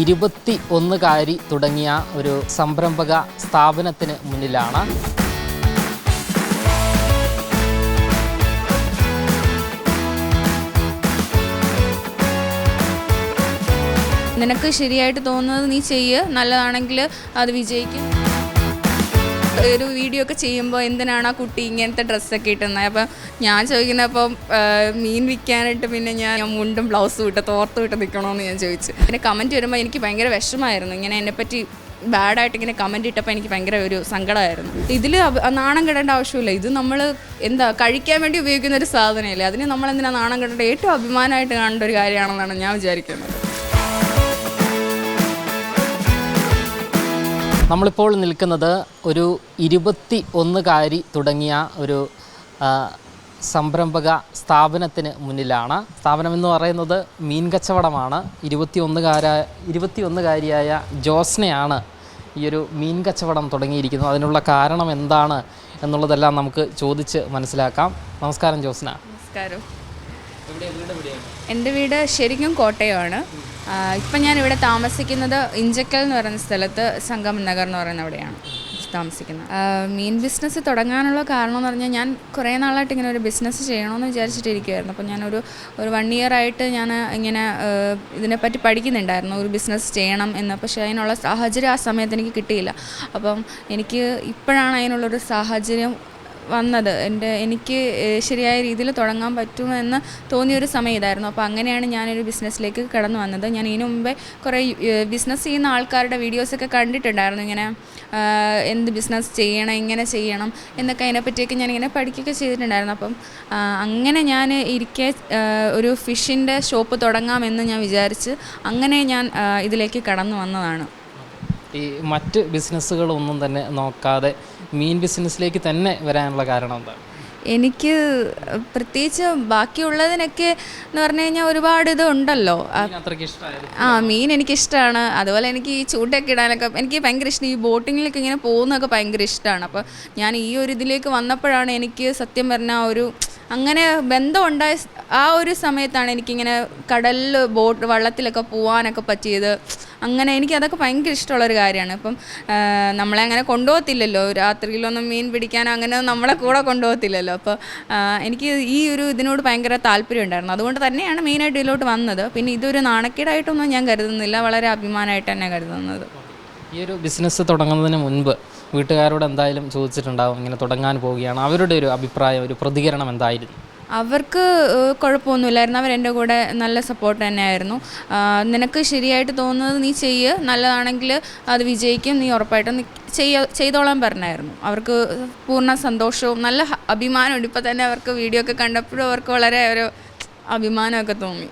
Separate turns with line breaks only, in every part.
ഇരുപത്തി ഒന്നുകാരി തുടങ്ങിയ ഒരു സംരംഭക സ്ഥാപനത്തിന് മുന്നിലാണ്.
നിനക്ക് ശരിയായിട്ട് തോന്നുന്നത് നീ ചെയ്യ്. നല്ലതാണെങ്കിൽ അത് വിജയിക്കും. ഒരു വീഡിയോ ഒക്കെ ചെയ്യുമ്പോൾ എന്തിനാണ് ആ കുട്ടി ഇങ്ങനത്തെ ഡ്രസ്സൊക്കെ ഇട്ടുന്നത് അപ്പം ഞാൻ ചോദിക്കുന്നപ്പം മീൻ വിൽക്കാനായിട്ട് പിന്നെ ഞാൻ മുണ്ടും ബ്ലൗസും ഇട്ട് തോർത്തും ഇട്ട് നിൽക്കണമെന്ന് ഞാൻ ചോദിച്ചു. പിന്നെ കമന്റ് വരുമ്പോൾ എനിക്ക് ഭയങ്കര വിഷമമായിരുന്നു ഇങ്ങനെ എന്നെപ്പറ്റി ബാഡായിട്ട് ഇങ്ങനെ കമന്റ് ഇട്ടപ്പോൾ എനിക്ക് ഭയങ്കര ഒരു സങ്കടമായിരുന്നു. ഇതിൽ നാണം കെടേണ്ട ആവശ്യമില്ല. ഇത് നമ്മൾ എന്താ കഴിക്കാൻ വേണ്ടി ഉപയോഗിക്കുന്ന ഒരു സാധനമല്ലേ അതിന് നമ്മൾ നാണം കെടേണ്ട ഏറ്റവും അഭിമാനമായിട്ട് കാണേണ്ട ഒരു കാര്യമാണെന്നാണ് ഞാൻ വിചാരിക്കുന്നത്.
നമ്മളിപ്പോൾ നിൽക്കുന്നത് ഒരു ഇരുപത്തി ഒന്നുകാരി തുടങ്ങിയ ഒരു സംരംഭക സ്ഥാപനത്തിന് മുന്നിലാണ്. സ്ഥാപനം എന്ന് പറയുന്നത് മീൻ കച്ചവടമാണ്. ഇരുപത്തി ഒന്നുകാരായ ഇരുപത്തി ഒന്നുകാരിയായ ജോസ്നയാണ് ഈ ഒരു മീൻ കച്ചവടം തുടങ്ങിയിരിക്കുന്നത്. അതിനുള്ള കാരണം എന്താണ് എന്നുള്ളതെല്ലാം നമുക്ക് ചോദിച്ച് മനസ്സിലാക്കാം. നമസ്കാരം ജോസ്ന.
നമസ്കാരം. എന്റെ വീട് ശരിക്കും കോട്ടയമാണ്. ഇപ്പം ഞാൻ ഇവിടെ താമസിക്കുന്നത് ഇഞ്ചക്കൽ എന്ന് പറയുന്ന സ്ഥലത്ത് സംഗം നഗർ എന്ന് പറയുന്ന അവിടെയാണ് താമസിക്കുന്നത്. മീൻ ബിസിനസ് തുടങ്ങാനുള്ള കാരണം എന്ന് പറഞ്ഞാൽ ഞാൻ കുറേ നാളായിട്ട് ഇങ്ങനെ ഒരു ബിസിനസ് ചെയ്യണമെന്ന് വിചാരിച്ചിട്ടിരിക്കുമായിരുന്നു അപ്പോൾ ഞാനൊരു ഒരു വൺ ഇയർ ആയിട്ട് ഞാൻ ഇങ്ങനെ ഇതിനെപ്പറ്റി പഠിക്കുന്നുണ്ടായിരുന്നു. ഒരു ബിസിനസ് ചെയ്യണം എന്ന്. പക്ഷേ അതിനുള്ള സാഹചര്യം ആ സമയത്ത് എനിക്ക് കിട്ടിയില്ല. അപ്പം എനിക്ക് ഇപ്പോഴാണ് അതിനുള്ളൊരു സാഹചര്യം വന്നത്. എന്റെ എനിക്ക് ശരിയായ രീതിയിൽ തുടങ്ങാൻ പറ്റുമെന്ന് തോന്നിയൊരു സമയം ഇതായിരുന്നു അപ്പോൾ അങ്ങനെയാണ് ഞാനൊരു ബിസിനസ്സിലേക്ക് കടന്നു വന്നത്. ഞാൻ ഇതിനു മുമ്പേ കുറേ ബിസിനസ് ചെയ്യുന്ന ആൾക്കാരുടെ വീഡിയോസൊക്കെ കണ്ടിട്ടുണ്ടായിരുന്നു. ഇങ്ങനെ എന്ത് ബിസിനസ് ചെയ്യണം ഇങ്ങനെ ചെയ്യണം എന്നൊക്കെ അതിനെപ്പറ്റിയൊക്കെ ഞാനിങ്ങനെ പഠിക്കുകയൊക്കെ ചെയ്തിട്ടുണ്ടായിരുന്നു. അപ്പം അങ്ങനെ ഞാൻ ഇരിക്കെ ഒരു ഫിഷിന്റെ ഷോപ്പ് തുടങ്ങാമെന്ന് ഞാൻ വിചാരിച്ച് അങ്ങനെ ഞാൻ ഇതിലേക്ക് കടന്നു വന്നതാണ്.
ഈ മറ്റ് ബിസിനസ്സുകളൊന്നും തന്നെ നോക്കാതെ മീൻ ബിസിനസ്സിലേക്ക് തന്നെ വരാനുള്ള കാരണം എന്താണ്?
എനിക്ക് പ്രത്യേകിച്ച് ബാക്കിയുള്ളതിനൊക്കെ എന്ന് പറഞ്ഞു കഴിഞ്ഞാൽ ഒരുപാട് ഇത് ഉണ്ടല്ലോ ആ,
മീൻ
എനിക്കിഷ്ടമാണ്. അതുപോലെ എനിക്ക് ഈ ചൂണ്ടൊക്കെ ഇടാനൊക്കെ എനിക്ക് ഭയങ്കര ഇഷ്ടം. ഈ ബോട്ടിങ്ങിലൊക്കെ ഇങ്ങനെ പോകുന്നതൊക്കെ ഭയങ്കര ഇഷ്ടമാണ്. അപ്പോൾ ഞാൻ ഈ ഒരു ഇതിലേക്ക് വന്നപ്പോഴാണ് എനിക്ക് സത്യം പറഞ്ഞാൽ ഒരു അങ്ങനെ ബന്ധം ഉണ്ടായ ആ ഒരു സമയത്താണ് എനിക്കിങ്ങനെ കടലിൽ ബോട്ട് വള്ളത്തിലൊക്കെ പോകാനൊക്കെ പറ്റിയത്. അങ്ങനെ എനിക്ക് അതൊക്കെ ഭയങ്കര ഇഷ്ടമുള്ളൊരു കാര്യമാണ്. ഇപ്പം നമ്മളെ അങ്ങനെ കൊണ്ടുപോകത്തില്ലല്ലോ. രാത്രിയിലൊന്നും മീൻ പിടിക്കാൻ അങ്ങനെ നമ്മളെ കൂടെ കൊണ്ടുപോകത്തില്ലല്ലോ. അപ്പോൾ എനിക്ക് ഈ ഒരു ഇതിനോട് ഭയങ്കര താല്പര്യം ഉണ്ടായിരുന്നു. അതുകൊണ്ട് തന്നെയാണ് മെയിനായിട്ട് ഇതിലോട്ട് വന്നത്. പിന്നെ ഇതൊരു നാണക്കേടായിട്ടൊന്നും ഞാൻ കരുതുന്നില്ല. വളരെ അഭിമാനമായിട്ട് തന്നെ കരുതുന്നത്.
ഈ ഒരു ബിസിനസ് തുടങ്ങുന്നതിന് മുൻപ് വീട്ടുകാരോട് എന്തായാലും ചോദിച്ചിട്ടുണ്ടാവും ഇങ്ങനെ തുടങ്ങാൻ പോവുകയാണ്. അവരുടെ ഒരു അഭിപ്രായം ഒരു പ്രതികരണം എന്തായിരുന്നു?
അവർക്ക് കുഴപ്പമൊന്നുമില്ലായിരുന്നു. അവർ എന്റെ കൂടെ നല്ല സപ്പോർട്ട് തന്നെയായിരുന്നു. നിനക്ക് ശരിയായിട്ട് തോന്നുന്നത് നീ ചെയ്യ്. നല്ലതാണെങ്കിൽ അത് വിജയിക്കും. നീ ഉറപ്പായിട്ടും ചെയ്യ ചെയ്തോളാൻ പറഞ്ഞായിരുന്നു. അവർക്ക് പൂർണ സന്തോഷവും നല്ല അഭിമാനമുണ്ട് ഇപ്പോൾ തന്നെ അവർക്ക് വീഡിയോ ഒക്കെ കണ്ടപ്പോഴും അവർക്ക് വളരെ ഒരു അഭിമാനമൊക്കെ തോന്നി.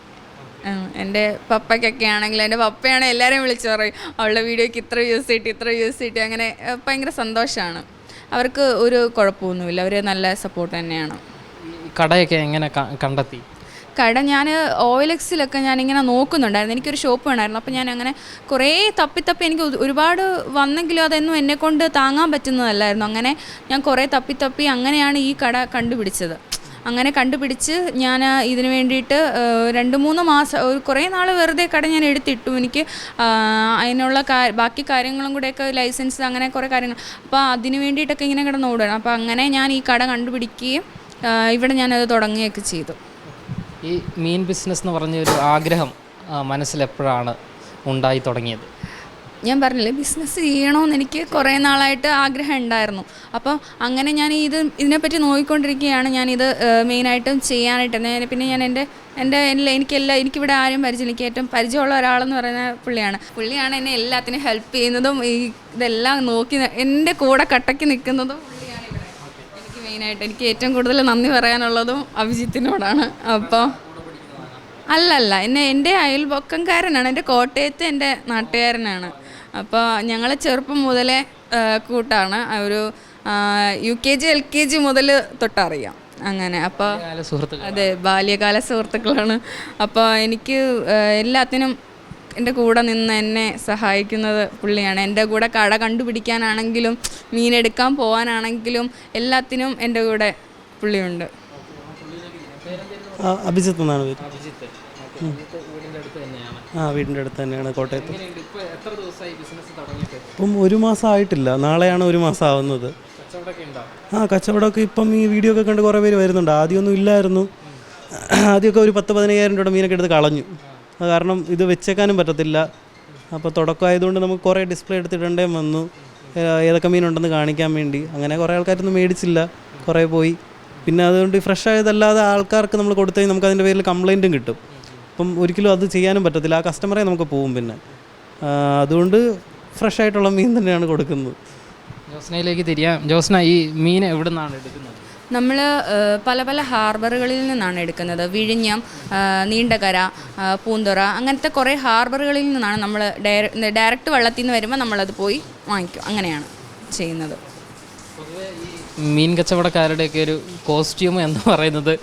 എന്റെ പപ്പയ്ക്കൊക്കെ ആണെങ്കിൽ എന്റെ പപ്പയാണ് എല്ലാവരെയും വിളിച്ചു പറയും അവളുടെ വീഡിയോയ്ക്ക് ഇത്ര വ്യൂസ് കിട്ടി ഇത്ര വ്യൂസ് കിട്ടി. അങ്ങനെ ഭയങ്കര സന്തോഷമാണ്. അവർക്ക് ഒരു കുഴപ്പമൊന്നുമില്ല. അവർ നല്ല സപ്പോർട്ട് തന്നെയാണ്.
കടയൊക്കെ എങ്ങനെ കണ്ടെത്തി?
കട ഞാൻ ഓയിലെക്സിലൊക്കെ ഞാനിങ്ങനെ നോക്കുന്നുണ്ടായിരുന്നു. എനിക്കൊരു ഷോപ്പ് വേണമായിരുന്നു. അപ്പോൾ ഞാൻ അങ്ങനെ കുറേ തപ്പിത്തപ്പി തപ്പി എനിക്ക് ഒരുപാട് വന്നെങ്കിലും അതൊന്നും എന്നെ കൊണ്ട് താങ്ങാൻ പറ്റുന്നതല്ലായിരുന്നു. അങ്ങനെ ഞാൻ കുറേ തപ്പിത്തപ്പി തപ്പി അങ്ങനെയാണ് ഈ കട കണ്ടുപിടിച്ചത്. അങ്ങനെ കണ്ടുപിടിച്ച് ഞാൻ ഇതിന് വേണ്ടിയിട്ട് രണ്ട് മൂന്ന് മാസം ഒരു കുറേ നാൾ വെറുതെ കട ഞാൻ എടുത്തിട്ടു. എനിക്ക് അതിനുള്ള ബാക്കി കാര്യങ്ങളും കൂടെയൊക്കെ ലൈസൻസ് അങ്ങനെ കുറേ കാര്യങ്ങൾ. അപ്പോൾ അതിന് വേണ്ടിയിട്ടൊക്കെ ഇങ്ങനെ കിടന്ന് ഓടുകയാണ് അപ്പോൾ അങ്ങനെ ഞാൻ ഈ കട കണ്ടുപിടിക്കുകയും ഇവിടെ ഞാനത് തുടങ്ങുകയൊക്കെ ചെയ്തു.
ഈ മീൻ ബിസിനസ് എന്ന് പറഞ്ഞ ഒരു ആഗ്രഹം മനസ്സിൽ മനസ്സിലെപ്പോഴാണ് ഉണ്ടായി തുടങ്ങിയത്?
ഞാൻ പറഞ്ഞില്ലേ ബിസിനസ് ചെയ്യണമെന്ന് എനിക്ക് കുറേ നാളായിട്ട് ആഗ്രഹം ഉണ്ടായിരുന്നു. അപ്പം അങ്ങനെ ഞാൻ ഇത് ഇതിനെപ്പറ്റി നോക്കിക്കൊണ്ടിരിക്കുകയാണ്. ഞാനിത് മെയിനായിട്ടും ചെയ്യാനായിട്ട്. ഞാൻ പിന്നെ ഞാൻ എന്റെ എന്റെ എല്ലാ എനിക്കെല്ലാം എനിക്കിവിടെ ആരും പരിചയം എനിക്ക് ഏറ്റവും പരിചയമുള്ള ഒരാളെന്ന് പറയുന്ന പുള്ളിയാണ്. പുള്ളിയാണ് എന്നെ എല്ലാത്തിനും ഹെൽപ്പ് ചെയ്യുന്നതും ഈ ഇതെല്ലാം നോക്കി എന്റെ കൂടെ കട്ടയ്ക്ക് നിൽക്കുന്നതും മെയിനായിട്ട് എനിക്ക് ഏറ്റവും കൂടുതൽ നന്ദി പറയാനുള്ളതും അഭിജിത്തിനോടാണ്. അപ്പോൾ അല്ലല്ല എന്നെ എന്റെ അയൽപൊക്കംകാരനാണ് എന്റെ കോട്ടയത്ത് എന്റെ നാട്ടുകാരനാണ്. അപ്പോൾ ഞങ്ങൾ ചെറുപ്പം മുതലേ കൂട്ടാണ്. ഒരു U K G L K G മുതൽ തൊട്ടറിയാം അങ്ങനെ. അപ്പോൾ അതെ ബാല്യകാല സുഹൃത്തുക്കളാണ്. അപ്പോൾ എനിക്ക് എല്ലാത്തിനും എന്റെ കൂടെ നിന്ന് എന്നെ സഹായിക്കുന്നത് പുള്ളിയാണ്. എന്റെ കൂടെ കട കണ്ടുപിടിക്കാനാണെങ്കിലും മീനെടുക്കാൻ പോകാനാണെങ്കിലും എല്ലാത്തിനും എന്റെ കൂടെ പുള്ളിയുണ്ട്.
ആ, അഭിജിത്ത് എന്നാണ് പേര്?
അഭിജിത്ത്. അഭിജിത്ത് വീടിന്റെ അടുത്ത് തന്നെയാണ്.
ആ വീടിന്റെ അടുത്ത് തന്നെയാണ് കോട്ടയത്ത്. ഇപ്പം ഒരു മാസം ആയിട്ടില്ല നാളെയാണ് ഒരു മാസം ആവുന്നത് ആ കച്ചവടമൊക്കെ ഇപ്പം ഈ വീഡിയോ ഒക്കെ കണ്ട് കുറേ പേര് വരുന്നുണ്ട്. ആദ്യമൊന്നും ഇല്ലായിരുന്നു. ആദ്യമൊക്കെ ഒരു പത്ത് പതിനയ്യായിരം രൂപയുടെ മീനൊക്കെ എടുത്ത് കളഞ്ഞു. കാരണം ഇത് വെച്ചേക്കാനും പറ്റത്തില്ല. അപ്പോൾ തുടക്കമായതുകൊണ്ട് നമുക്ക് കുറേ ഡിസ്പ്ലേ എടുത്തിടേണ്ടേ വന്നു. ഏതൊക്കെ മീനുണ്ടെന്ന് കാണിക്കാൻ വേണ്ടി. അങ്ങനെ കുറേ ആൾക്കാരൊന്നും മേടിച്ചില്ല. കുറേ പോയി. പിന്നെ അതുകൊണ്ട് ഫ്രഷ് ആയതല്ലാതെ ആൾക്കാർക്ക് നമ്മൾ കൊടുത്തു കഴിഞ്ഞാൽ നമുക്ക് അതിന്റെ പേരിൽ കംപ്ലൈന്റും കിട്ടും. അപ്പം ഒരിക്കലും അത് ചെയ്യാനും പറ്റത്തില്ല. ആ കസ്റ്റമറെ നമുക്ക് പോവും പിന്നെ. അതുകൊണ്ട് ഫ്രഷ് ആയിട്ടുള്ള മീൻ തന്നെയാണ് കൊടുക്കുന്നത്.
ജോസ്നയിലേക്ക് തിരിയാം. ജോസ്ന ഈ മീൻ എവിടെ നിന്നാണ് എടുക്കുന്നത്?
നമ്മൾ പല പല ഹാർബറുകളിൽ നിന്നാണ് എടുക്കുന്നത്. വിഴിഞ്ഞം നീണ്ടകര പൂന്തുറ അങ്ങനത്തെ കുറേ ഹാർബറുകളിൽ നിന്നാണ് നമ്മൾ ഡയറക്റ്റ് വള്ളത്തിൽ നിന്ന് വരുമ്പോൾ നമ്മളത് പോയി വാങ്ങിക്കും. അങ്ങനെയാണ് ചെയ്യുന്നത്.
മീൻ കച്ചവടക്കാരുടെയൊക്കെ ഒരു കോസ്റ്റ്യൂം എന്ന് പറയുന്നത്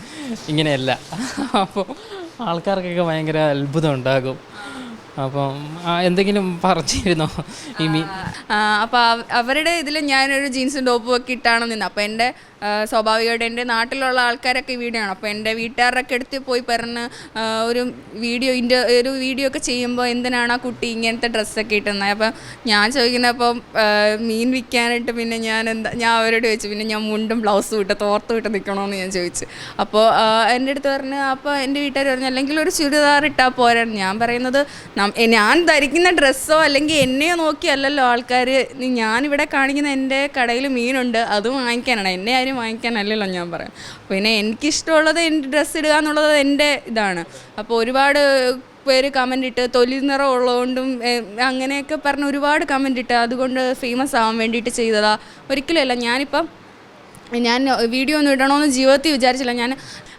ഇങ്ങനെയല്ല. അപ്പോൾ ആൾക്കാർക്കൊക്കെ ഭയങ്കര അത്ഭുതം ഉണ്ടാകും. അപ്പം എന്തെങ്കിലും പറഞ്ഞിരുന്നോ? ഈ മീ
അപ്പോൾ അവരുടെ ഇതിൽ ഞാനൊരു ജീൻസും ടോപ്പും ഒക്കെ ഇട്ടാണ് നിന്ന്. അപ്പോൾ എന്റെ സ്വാഭാവികമായിട്ട് എന്റെ നാട്ടിലുള്ള ആൾക്കാരൊക്കെ വീഡിയോ ആണ് അപ്പോൾ എന്റെ വീട്ടുകാരൊക്കെ എടുത്ത് പോയി പറഞ്ഞ് ഒരു വീഡിയോ ഇന്റെ ഒരു വീഡിയോ ഒക്കെ ചെയ്യുമ്പോൾ എന്തിനാണ് ആ കുട്ടി ഇങ്ങനത്തെ ഡ്രസ്സൊക്കെ ഇട്ടുന്നത് അപ്പം ഞാൻ ചോദിക്കുന്നപ്പം അപ്പം മീൻ വിൽക്കാനായിട്ട് പിന്നെ ഞാൻ എന്താ ഞാൻ അവരോട് ചോദിച്ചു പിന്നെ ഞാൻ മുണ്ടും ബ്ലൗസും ഇട്ട് തോർത്തും ഇട്ട് നിൽക്കണമെന്ന് ഞാൻ ചോദിച്ചു. അപ്പോൾ എന്റെ അടുത്ത് പറഞ്ഞ് അപ്പോൾ എന്റെ വീട്ടുകാർ പറഞ്ഞു അല്ലെങ്കിൽ ഒരു ചുരിദാർ ഇട്ടാൽ പോരാ. ഞാൻ പറയുന്നത് ഞാൻ ധരിക്കുന്ന ഡ്രസ്സോ അല്ലെങ്കിൽ എന്നെയോ നോക്കിയല്ലല്ലോ ആൾക്കാർ ഇവിടെ കാണിക്കുന്ന എന്റെ കടയിൽ മീനുണ്ട് അത് വാങ്ങിക്കാനാണ്. എന്നെ ആരും വാങ്ങിക്കാനല്ലല്ലോ ഞാൻ പറയാം. പിന്നെ എനിക്കിഷ്ടമുള്ളത് എന്റെ ഡ്രസ്സ് ഇടുക എന്നുള്ളത് എന്റെ ഇതാണ്. അപ്പോൾ ഒരുപാട് പേര് കമന്റ് ഇട്ട് തൊലി നിറം ഉള്ളതുകൊണ്ടും അങ്ങനെയൊക്കെ പറഞ്ഞ് ഒരുപാട് കമന്റ് ഇട്ട് അതുകൊണ്ട് ഫേമസ് ആവാൻ വേണ്ടിയിട്ട് ചെയ്തതാ. ഒരിക്കലുമല്ല ഞാനിപ്പം ഞാൻ വീഡിയോ ഒന്നും ഇടണമെന്ന് ജീവിതത്തിൽ വിചാരിച്ചില്ല. ഞാൻ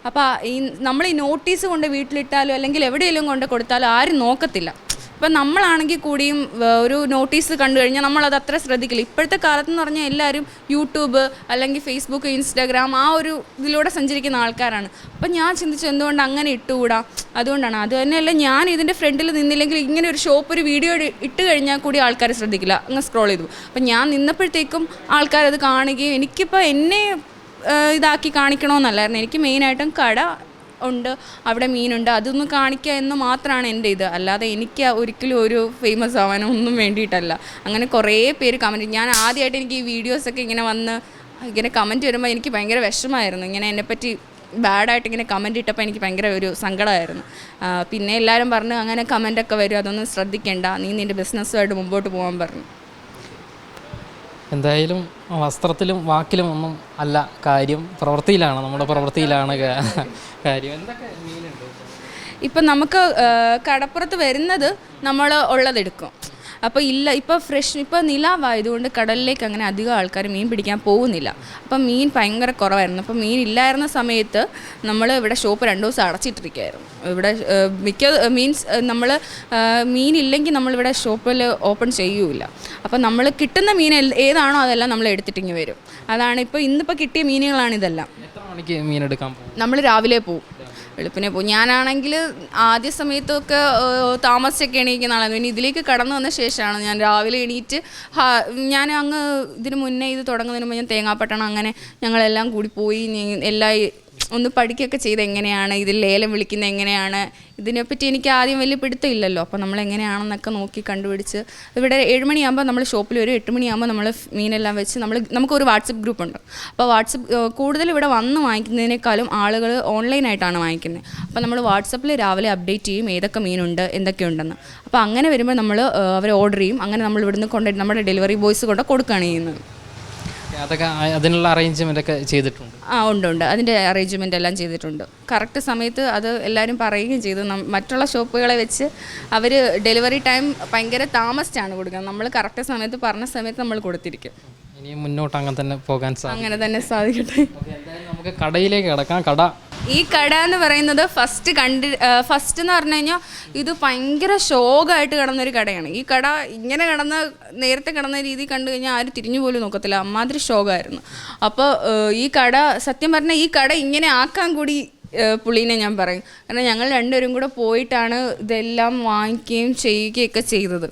അപ്പോൾ ഈ നമ്മൾ ഈ നോട്ടീസ് കൊണ്ട് വീട്ടിലിട്ടാലോ അല്ലെങ്കിൽ എവിടെയെങ്കിലും കൊണ്ട് കൊടുത്താലോ ആരും നോക്കത്തില്ല. ഇപ്പം നമ്മളാണെങ്കിൽ കൂടിയും ഒരു നോട്ടീസ് കണ്ടു കഴിഞ്ഞാൽ നമ്മളത് അത്ര ശ്രദ്ധിക്കില്ല. ഇപ്പോഴത്തെ കാലത്ത് എന്ന് പറഞ്ഞാൽ എല്ലാവരും യൂട്യൂബ് അല്ലെങ്കിൽ ഫേസ്ബുക്ക് ഇൻസ്റ്റാഗ്രാം ആ ഒരു ഇതിലൂടെ സഞ്ചരിക്കുന്ന ആൾക്കാരാണ്. അപ്പം ഞാൻ ചിന്തിച്ചു എന്തുകൊണ്ട് അങ്ങനെ ഇട്ടുകൂടാ? അതുകൊണ്ടാണ്. അത് തന്നെയല്ല ഞാൻ ഇതിന്റെ ഫ്രണ്ടിൽ നിന്നില്ലെങ്കിൽ ഇങ്ങനെ ഒരു ഷോപ്പ് ഒരു വീഡിയോ ഇട്ട് കഴിഞ്ഞാൽ കൂടി ആൾക്കാർ ശ്രദ്ധിക്കില്ല. അങ്ങ് സ്ക്രോൾ ചെയ്തു. അപ്പം ഞാൻ നിന്നപ്പോഴത്തേക്കും ആൾക്കാരത് കാണുകയും എനിക്കിപ്പോൾ എന്നെ ഇതാക്കി കാണിക്കണമെന്നല്ലായിരുന്നു. എനിക്ക് മെയിനായിട്ടും കട ഉണ്ട് അവിടെ മീനുണ്ട് അതൊന്ന് കാണിക്കുക എന്ന് മാത്രമാണ് എന്റെ ഇത്. അല്ലാതെ എനിക്ക് ഒരിക്കലും ഒരു ഫേമസ് ആവാനോ ഒന്നും വേണ്ടിയിട്ടല്ല. അങ്ങനെ കുറേ പേര് കമന്റ് ഞാൻ ആദ്യമായിട്ട് എനിക്ക് ഈ വീഡിയോസൊക്കെ ഇങ്ങനെ വന്ന് ഇങ്ങനെ കമന്റ് വരുമ്പോൾ എനിക്ക് ഭയങ്കര വിഷമമായിരുന്നു ഇങ്ങനെ എന്നെപ്പറ്റി ബാഡായിട്ട് ഇങ്ങനെ കമന്റ് ഇട്ടപ്പോൾ എനിക്ക് ഭയങ്കര ഒരു സങ്കടമായിരുന്നു. പിന്നെ എല്ലാവരും പറഞ്ഞു അങ്ങനെ കമന്റൊക്കെ വരും അതൊന്നും ശ്രദ്ധിക്കേണ്ട. നീ നിന്റെ ബിസിനസ്സുമായിട്ട് മുമ്പോട്ട് പോകാൻ പറഞ്ഞു.
എന്തായാലും വസ്ത്രത്തിലും വാക്കിലും ഒന്നും അല്ല കാര്യം. പ്രവൃത്തിയിലാണ് നമ്മുടെ പ്രവൃത്തിയിലാണ് കാര്യം. എന്തൊക്കെ
ഇപ്പം നമുക്ക് കടപ്പുറത്ത് വരുന്നത് നമ്മൾ ഉള്ളതെടുക്കും. അപ്പോൾ ഇല്ല ഇപ്പോൾ ഫ്രഷ് ഇപ്പോൾ നിലാവായതുകൊണ്ട് കടലിലേക്ക് അങ്ങനെ അധികം ആൾക്കാർ മീൻ പിടിക്കാൻ പോകുന്നില്ല. അപ്പം മീൻ ഭയങ്കര കുറവായിരുന്നു. അപ്പം മീൻ ഇല്ലായിരുന്ന സമയത്ത് നമ്മൾ ഇവിടെ ഷോപ്പ് രണ്ട് ദിവസം അടച്ചിട്ടിരിക്കുകയായിരുന്നു. ഇവിടെ മിക്ക മീൻസ് നമ്മൾ മീൻ ഇല്ലെങ്കിൽ നമ്മളിവിടെ ഷോപ്പിൽ ഓപ്പൺ ചെയ്യൂല അപ്പം നമ്മൾ കിട്ടുന്ന മീൻ ഏതാണോ അതെല്ലാം നമ്മൾ എടുത്തിട്ടിങ്ങ് വരും. അതാണ് ഇപ്പോൾ ഇന്നിപ്പോൾ കിട്ടിയ മീനുകളാണ് ഇതെല്ലാം.
എത്ര മണിക്ക് മീൻ എടുക്കാൻ പോകും?
നമ്മൾ രാവിലെ പോവും വെളുപ്പിനെ പോകും ഞാനാണെങ്കിൽ ആദ്യ സമയത്തൊക്കെ താമസിച്ചൊക്കെ എണീക്കുന്ന ആളായിരുന്നു. പിന്നെ ഇതിലേക്ക് കടന്നു വന്ന ശേഷമാണ് ഞാൻ രാവിലെ എണീറ്റ് ഞാൻ അങ്ങ് ഇതിന് മുന്നേ ഇത് തുടങ്ങുന്നതിന് മുമ്പ് ഞാൻ തേങ്ങാപ്പട്ടണം അങ്ങനെ ഞങ്ങളെല്ലാം കൂടി പോയി എല്ലാം ഒന്ന് പഠിക്കുകയൊക്കെ ചെയ്ത് എങ്ങനെയാണ് ഇതിൽ ലേലം വിളിക്കുന്നത് എങ്ങനെയാണ് ഇതിനെപ്പറ്റി എനിക്ക് ആദ്യം വലിയ പിടുത്തമില്ലല്ലോ. അപ്പോൾ നമ്മൾ എങ്ങനെയാണെന്നൊക്കെ നോക്കി കണ്ടുപിടിച്ച് ഇവിടെ ഏഴുമണിയാകുമ്പോൾ നമ്മൾ ഷോപ്പിൽ വരും എട്ട് മണിയാകുമ്പോൾ നമ്മൾ മീനെല്ലാം വെച്ച് നമ്മൾ നമുക്കൊരു വാട്സപ്പ് ഗ്രൂപ്പ് ഉണ്ട് അപ്പോൾ വാട്സപ്പ് കൂടുതൽ ഇവിടെ വന്ന് വാങ്ങിക്കുന്നതിനേക്കാളും ആളുകൾ ഓൺലൈനായിട്ടാണ് വാങ്ങിക്കുന്നത്. അപ്പോൾ നമ്മൾ വാട്സപ്പിൽ രാവിലെ അപ്ഡേറ്റ് ചെയ്യും ഏതൊക്കെ മീനുണ്ട് എന്തൊക്കെയുണ്ടെന്ന്. അപ്പോൾ അങ്ങനെ വരുമ്പോൾ നമ്മൾ അവർ ഓർഡർ ചെയ്യും. അങ്ങനെ നമ്മൾ ഇവിടുന്ന് കൊണ്ട് നമ്മുടെ ഡെലിവറി ബോയ്സ് കൊണ്ട് കൊടുക്കുകയാണ് ചെയ്യുന്നത്.
അതൊക്കെ അതിനുള്ള അറേഞ്ച്മെന്റ് ഒക്കെ ചെയ്തിട്ടുണ്ട്.
ആ ഉണ്ട് ഉണ്ട്. അതിന്റെ അറേഞ്ച്മെന്റ് എല്ലാം ചെയ്തിട്ടുണ്ട്. കറക്റ്റ് സമയത്ത് അത് എല്ലാവരും പറയുകയും ചെയ്തു. മറ്റുള്ള ഷോപ്പുകളെ വെച്ച് അവർ ഡെലിവറി ടൈം ഭയങ്കര താമസിച്ചാണ് കൊടുക്കുന്നത്. നമ്മൾ കറക്റ്റ് സമയത്ത് പറഞ്ഞ സമയത്ത് നമ്മൾ കൊടുത്തിരിക്കും.
മുന്നോട്ട് അങ്ങനെ തന്നെ പോകാൻ സാധിക്കും.
അങ്ങനെ തന്നെ സാധിക്കട്ടെ.
നമുക്ക് കടയിലേക്ക് കിടക്കാം. കട
ഈ കട എന്ന് പറയുന്നത് ഫസ്റ്റ് കണ്ടി ഫസ്റ്റ് എന്ന് പറഞ്ഞു കഴിഞ്ഞാൽ ഇത് ഭയങ്കര ശോകമായിട്ട് കിടന്നൊരു കടയാണ്. ഈ കട ഇങ്ങനെ കിടന്ന നേരത്തെ കിടന്ന രീതി കണ്ടു കഴിഞ്ഞാൽ ആരും തിരിഞ്ഞു പോലും നോക്കത്തില്ല. അമ്മാതിരി ശോകമായിരുന്നു. അപ്പോൾ ഈ കട സത്യം പറഞ്ഞാൽ ഈ കട ഇങ്ങനെ ആക്കാൻ കൂടി പുള്ളീനെ ഞാൻ പറയും. കാരണം ഞങ്ങൾ രണ്ടുപേരും കൂടെ പോയിട്ടാണ് ഇതെല്ലാം വാങ്ങിക്കുകയും ചെയ്യുകയൊക്കെ ചെയ്തത്.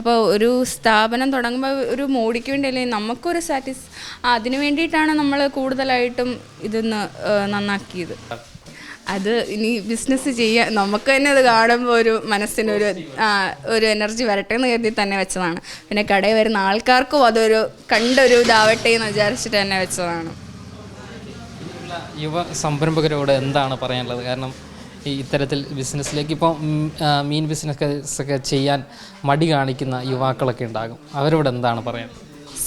അപ്പോൾ ഒരു സ്ഥാപനം തുടങ്ങുമ്പോൾ ഒരു മോടിക്ക് വേണ്ടി അല്ലെങ്കിൽ നമുക്കൊരു സാറ്റിസ് അതിന് വേണ്ടിയിട്ടാണ് നമ്മൾ കൂടുതലായിട്ടും ഇതൊന്ന് നന്നാക്കിയത്. അത് ഇനി ബിസിനസ് ചെയ്യാൻ നമുക്ക് തന്നെ അത് കാണുമ്പോൾ ഒരു മനസ്സിനൊരു ഒരു എനർജി വരട്ടെ എന്ന് കരുതി തന്നെ വെച്ചതാണ്. പിന്നെ കടയിൽ വരുന്ന ആൾക്കാർക്കും അതൊരു കണ്ടൊരു ഇതാവട്ടെ എന്ന് വിചാരിച്ചിട്ട് തന്നെ വെച്ചതാണ്.
യുവ സംരംഭകരോട് എന്താണ് പറയാനുള്ളത്? കാരണം ഈ ഇത്തരത്തിൽ ബിസിനസ്സിലേക്ക് ഇപ്പോൾ മീൻ ബിസിനസ് ഒക്കെ ചെയ്യാൻ മടി കാണിക്കുന്ന യുവാക്കളൊക്കെ ഉണ്ടാകും. അവരോട് എന്താണ് പറയാൻ?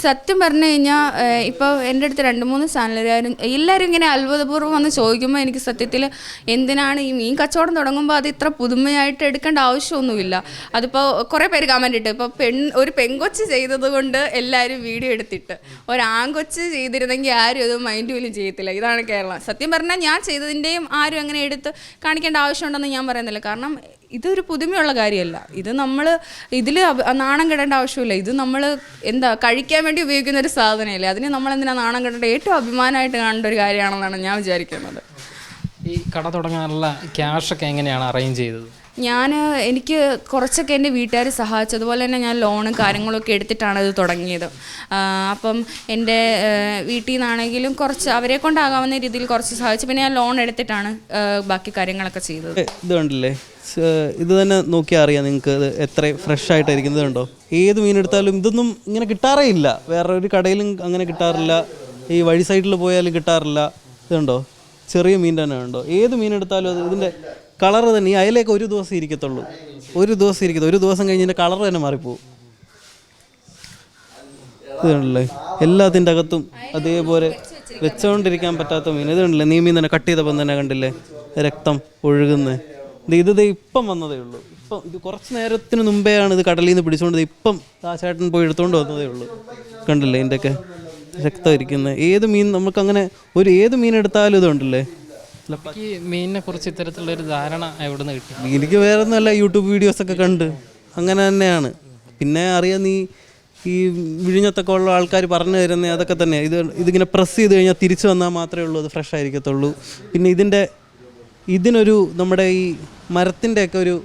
സത്യം പറഞ്ഞു കഴിഞ്ഞാൽ ഇപ്പോൾ എന്റെ അടുത്ത് രണ്ട് മൂന്ന് ചാനലുകാരും എല്ലാവരും ഇങ്ങനെ അത്ഭുതപൂർവം വന്ന് ചോദിക്കുമ്പോൾ എനിക്ക് സത്യത്തിൽ എന്തിനാണ് ഈ മീൻ കച്ചവടം തുടങ്ങുമ്പോൾ അത് ഇത്ര പുതുമയായിട്ട് എടുക്കേണ്ട ആവശ്യമൊന്നുമില്ല. അതിപ്പോൾ കുറേ പേര് കമന്റ് ഇട്ട് ഇപ്പോൾ പെൺ ഒരു പെൺകൊച്ച് ചെയ്തത് കൊണ്ട് എല്ലാവരും വീഡിയോ എടുത്തിട്ട് ഒരു ആൺകൊച്ച് ചെയ്തിരുന്നെങ്കിൽ ആരും അത് മൈൻഡ് പോലും ചെയ്യത്തില്ല. ഇതാണ് കേരളം. സത്യം പറഞ്ഞാൽ ഞാൻ ചെയ്തതിന്റെയും ആരും അങ്ങനെ എടുത്ത് കാണിക്കേണ്ട ആവശ്യമുണ്ടെന്ന് ഞാൻ പറയുന്നില്ല. കാരണം ഇതൊരു പുതുമയുള്ള കാര്യമല്ല. ഇത് നമ്മൾ ഇതിൽ നാണം കെടേണ്ട ആവശ്യമില്ല. ഇത് നമ്മൾ എന്താ കഴിക്കാൻ വേണ്ടി ഉപയോഗിക്കുന്ന ഒരു സാധനമല്ലേ അതിന് നമ്മൾ എന്തിനാ നാണം കെടേണ്ട? ഏറ്റവും അഭിമാനമായിട്ട് കാണേണ്ട ഒരു കാര്യമാണെന്നാണ് ഞാൻ വിചാരിക്കുന്നത്.
ഈ കട തുടങ്ങാനുള്ള ക്യാഷൊക്കെ എങ്ങനെയാണ് അറേഞ്ച് ചെയ്തത്?
ഞാൻ എനിക്ക് കുറച്ചൊക്കെ എന്റെ വീട്ടുകാർ സഹായിച്ചു അതുപോലെ തന്നെ ഞാൻ ലോണും കാര്യങ്ങളൊക്കെ എടുത്തിട്ടാണ് ഇത് തുടങ്ങിയത്. അപ്പം എന്റെ വീട്ടിൽ നിന്നാണെങ്കിലും കുറച്ച് അവരെ കൊണ്ടാകാവുന്ന രീതിയിൽ കുറച്ച് സഹായിച്ചു പിന്നെ ഞാൻ ലോൺ എടുത്തിട്ടാണ് ബാക്കി കാര്യങ്ങളൊക്കെ ചെയ്തത്.
ഇതുണ്ടല്ലേ ഇത് കണ്ടില്ലേ? സ്, ഇത് തന്നെ നോക്കിയാൽ അറിയാം നിങ്ങൾക്ക് എത്ര ഫ്രഷ് ആയിട്ടായിരിക്കുന്നതുണ്ടോ ഏത് മീൻ എടുത്താലും ഇതൊന്നും ഇങ്ങനെ കിട്ടാറേ ഇല്ല. വേറെ ഒരു കടയിലും അങ്ങനെ കിട്ടാറില്ല. ഈ വഴി സൈഡിൽ പോയാലും കിട്ടാറില്ല. ഇതുണ്ടോ ചെറിയ മീൻ തന്നെ ഉണ്ടോ ഏത് മീൻ എടുത്താലും അത് ഇതിന്റെ കളർ തന്നെ ഈ അയലേക്ക് ഒരു ദിവസം ഇരിക്കത്തുള്ളൂ. ഒരു ദിവസം ഇരിക്കത്തുള്ളൂ. ഒരു ദിവസം കഴിഞ്ഞ് ഇതിന്റെ കളർ തന്നെ മാറിപ്പോവും. ഇതുണ്ടല്ലേ എല്ലാത്തിന്റെ അകത്തും അതേപോലെ വെച്ചുകൊണ്ടിരിക്കാൻ പറ്റാത്ത മീൻ. ഇതുണ്ടല്ലേ നീ മീൻ തന്നെ കട്ട് ചെയ്തപ്പം തന്നെ കണ്ടില്ലേ? രക്തം ഒഴുകുന്നത് ഇത് ഇപ്പം വന്നതേ ഉള്ളൂ. ഇപ്പം ഇത് കുറച്ച് നേരത്തിന് മുമ്പേ ആണ് ഇത് കടലിൽ നിന്ന് പിടിച്ചുകൊണ്ട് ഇപ്പം ദാശേട്ടൻ പോയി എടുത്തുകൊണ്ട് വന്നതേ ഉള്ളൂ. കണ്ടില്ലേ ഇതിന്റെയൊക്കെ ഒക്കെ ശക്തമായിരിക്കുന്നത് ഏത് മീൻ നമുക്കങ്ങനെ ഒരു ഏത് മീൻ എടുത്താലും
ഇതുണ്ടല്ലേ മീനിനെ കുറിച്ച് ഇത്തരത്തിലുള്ള ധാരണ എവിടെ നിന്ന് കിട്ടി?
എനിക്ക് വേറെ ഒന്നുമല്ല യൂട്യൂബ് വീഡിയോസൊക്കെ കണ്ട്. അങ്ങനെ തന്നെയാണ്. പിന്നെ അറിയാം നീ ഈ വിഴിഞ്ഞത്തൊക്കെ ഉള്ള ആൾക്കാർ പറഞ്ഞു തരുന്ന അതൊക്കെ തന്നെ ഇത് ഇതിങ്ങനെ പ്രസ് ചെയ്ത് കഴിഞ്ഞാൽ തിരിച്ചു വന്നാൽ മാത്രമേ ഉള്ളൂ അത് ഫ്രഷ് ആയിരിക്കത്തുള്ളൂ. പിന്നെ ഇതിന്റെ ഇതിനൊരു നമ്മുടെ ഈ മരത്തിന്റെയൊക്കെ ഒരു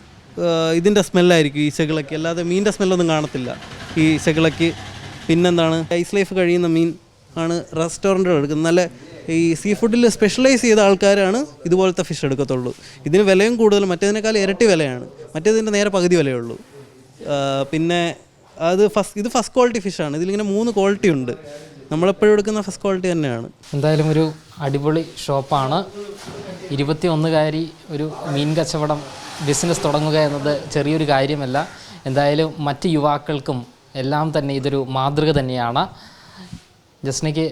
ഇതിന്റെ സ്മെല്ലായിരിക്കും ഈ ചെകിളയ്ക്ക് അല്ലാതെ മീനിന്റെ സ്മെല്ലൊന്നും കാണത്തില്ല. ഈ ചെകിളയ്ക്ക് പിന്നെന്താണ് ഐസ് ലൈഫ് കഴിയുന്ന മീൻ ആണ് റെസ്റ്റോറന്റുകൾ എടുക്കുന്നത്. നല്ല ഈ സീ ഫുഡിൽ സ്പെഷ്യലൈസ് ചെയ്ത ആൾക്കാരാണ് ഇതുപോലത്തെ ഫിഷ് എടുക്കത്തുള്ളൂ. ഇതിന് വിലയും കൂടുതൽ മറ്റേതിനേക്കാൾ ഇരട്ടി വിലയാണ്. മറ്റേതിന്റെ നേരെ പകുതി വിലയുള്ളൂ. പിന്നെ അത് ഫസ്റ്റ് ഇത് ഫസ്റ്റ് ക്വാളിറ്റി ഫിഷാണ് ഇതിലിങ്ങനെ മൂന്ന് ക്വാളിറ്റി ഉണ്ട്. നമ്മളെപ്പോഴും എടുക്കുന്ന ഫസ്റ്റ് ക്വാളിറ്റി തന്നെയാണ്.
എന്തായാലും ഒരു അടിപൊളി ഷോപ്പാണ്. ഇരുപത്തി ഒന്നുകാരി ഒരു മീൻ കച്ചവടം ബിസിനസ് തുടങ്ങുക എന്നത് ചെറിയൊരു കാര്യമല്ല. എന്തായാലും മറ്റ് യുവാക്കൾക്കും എല്ലാം തന്നെ ഇതൊരു മാതൃക തന്നെയാണ്. ജസ്നയ്ക്ക്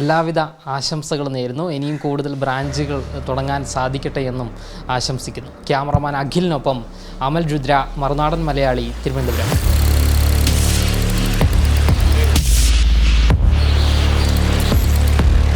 എല്ലാവിധ ആശംസകളും നേരുന്നു. ഇനിയും കൂടുതൽ ബ്രാഞ്ചുകൾ തുടങ്ങാൻ സാധിക്കട്ടെ എന്നും ആശംസിക്കുന്നു. ക്യാമറമാൻ അഖിലിനൊപ്പം അമൽ രുദ്ര മറുനാടൻ മലയാളി തിരുവനന്തപുരം.